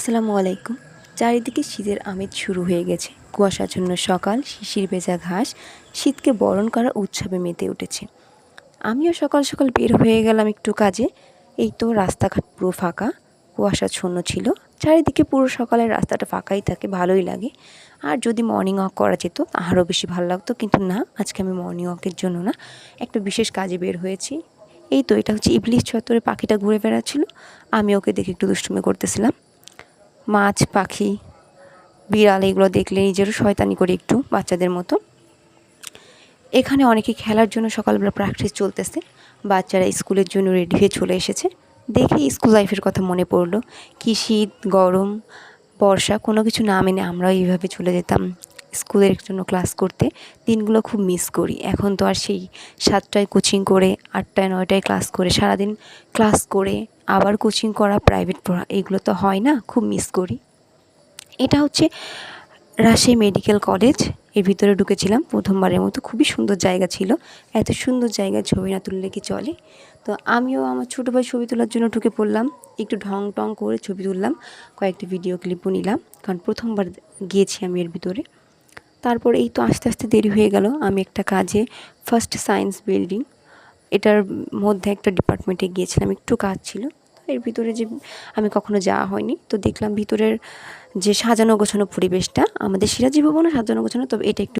আসসালামু আলাইকুম। চারিদিকে শীতের আমেজ শুরু হয়ে গেছে। কুয়াশাচ্ছন্ন সকাল, শিশির ভেজা ঘাস, শীতকে বরণ করার উৎসবে মেতে উঠেছে। আমিও সকাল সকাল বের হয়ে গেলাম একটু কাজে। এই তো রাস্তাঘাট পুরো ফাঁকা, কুয়াশাচ্ছন্ন ছিল। চারিদিকে পুরো সকালের রাস্তাটা ফাঁকাই থাকে, ভালোই লাগে। আর যদি মর্নিং ওয়াক করা যেত, আরও বেশি ভালো লাগতো। কিন্তু না, আজকে আমি মর্নিং ওয়াকের জন্য না, একটা বিশেষ কাজে বের হয়েছি। এই তো, এটা হচ্ছে ইবলিশ চত্বরে পাখিটা ঘুরে বেড়াচ্ছিল। আমি ওকে দেখে একটু দুষ্টুমি করতেছিলাম। মাছ, পাখি, বিড়াল, এগুলো দেখলে নিজেরও শয়তানি করি একটু বাচ্চাদের মতো। এখানে অনেকে খেলার জন্য সকালবেলা প্র্যাকটিস চলতেছে। বাচ্চারা স্কুলের জন্য রেডি হয়ে চলে এসেছে। দেখে স্কুল লাইফের কথা মনে পড়ল। কি শীত, গরম, বর্ষা, কোনো কিছু না মেনে আমরাও এইভাবে চলে যেতাম স্কুলের জন্য ক্লাস করতে। দিনগুলো খুব মিস করি। এখন তো আর সেই সাতটায় কোচিং করে, আটটায়, নয়টায় ক্লাস করে, সারাদিন ক্লাস করে আবার কোচিং করা প্রাইভেট পড়া, এগুলো তো হয় না, খুব মিস করি। এটা হচ্ছে রাজশাহী মেডিকেল কলেজের ভিতরে ঢুকেছিলাম, প্রথমবারের মতো। খুবই সুন্দর জায়গা ছিল, এত সুন্দর জায়গায় ছবি না তুললে কি চলে? তো আমিও আমার ছোটো ভাই ছবি তোলার জন্য ঢুকে পড়লাম, একটু ঢং টং করে ছবি তুললাম, কয়েকটি ভিডিও ক্লিপও নিলাম, কারণ প্রথমবার গিয়েছি আমি এর ভিতরে। তারপর এই তো আস্তে আস্তে দেরি হয়ে গেল, আমি একটা কাজে ফার্স্ট সায়েন্স বিল্ডিং এটার মধ্যে একটা ডিপার্টমেন্টে গিয়েছিলাম, একটু কাজ ছিল। এর ভিতরে যে আমি কখনো যাওয়া হয়নি। তো দেখলাম ভিতরের যে সাজানো গোছানো পরিবেশটা, আমাদের সিরাজি ভবনে সাজানো গোছানো, তবে এটা একটু